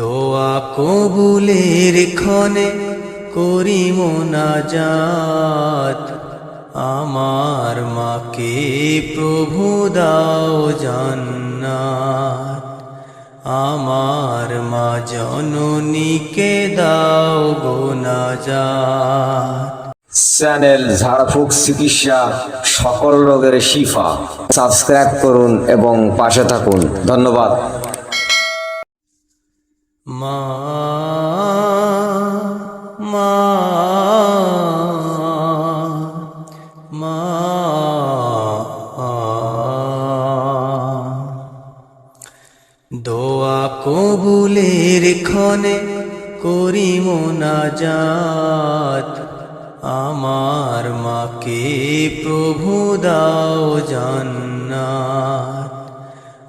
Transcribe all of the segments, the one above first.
দোয়া কবুলের ক্ষণে করি মোনাজাত আমার মাকে প্রভু দাও জান্নাত। আমার মা জননীকে দাও গোনাজাত চ্যানেল ঝাড়ফুঁক চিকিৎসা, সকল রোগের শিফা। সাবস্ক্রাইব করুন এবং পাশে থাকুন। ধন্যবাদ। মা মা দোয়া কবুলের ক্ষণে করি মোনাজাত আমার মাকে প্রভু দাও জান্নাত।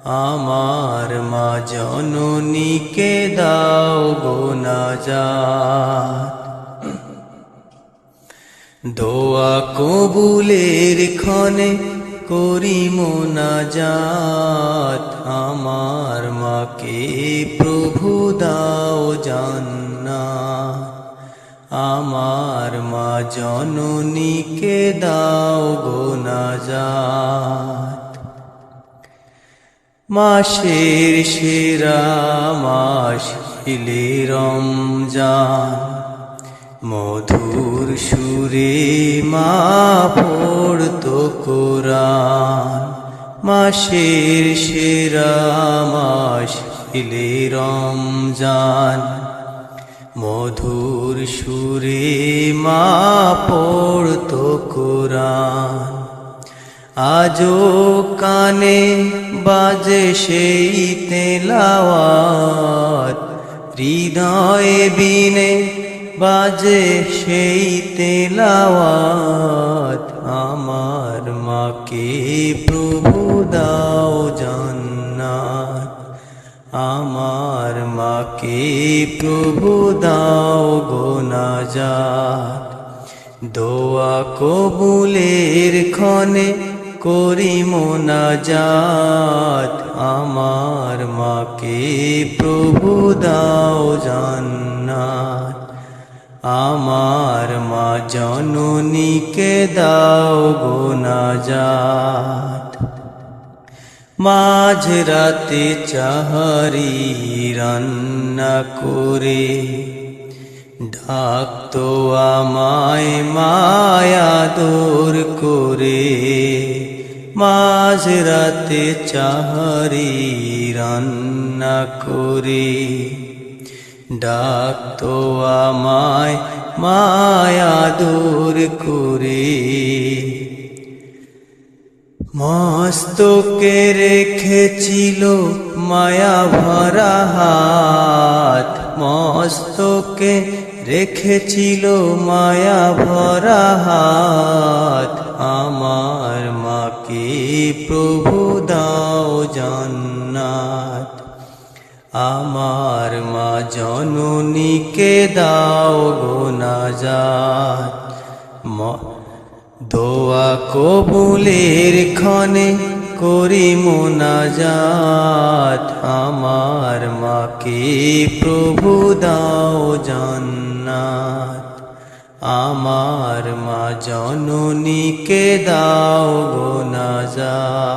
আমার মা জননীকে দাও গোনাজাত দোয়া কবুলের ক্ষণে করি মোনাজাত আমার মাকে প্রভু দাও জান্নাত। আমার মা জননীকে দাও গোনাজাত মাসের সেরা মাস এলে রমজান। মধুর সুরে মা পড়তো কোরআন। মাসের সেরা মাস এলে রমজান। মধুর সুরে মা পড়তো কোরআন। আজও কানে বাজে সেই তেলাওয়াত। হৃদয়ে বিনে বাজে সেই তেলাওয়াত। আমার মাকে প্রভু দাও জান্নাত। আমার মাকে প্রভু দাও গোনাজাত দোয়া কবুলের ক্ষণে করি মোনাজাত। আমার মাকে প্রভু দাও জান্নাত। আমার মা জননীকে দাও গোনাজাত। মাঝ রাতে চাহারি রান্না করে ডাকতো আমায় মায়া দূর করে মাঝ রাতে চাহারি রান্না করে। ডাকতো আমায় মায়া দূর করে, মস্তকে রেখেছিল মায়া ভরা হাত। মস্তকে রেখেছিল মায়া ভরা হাত। আমার মাকে প্রভু দাও জান্নাত। আমার মা জননীকে দাও গোনাজাত দোয়া কবুলের ক্ষণে করি মোনাজাত। আমার মাকে প্রভু দাও জান্নাত আমার মা জননীকে দাও গোনাজাত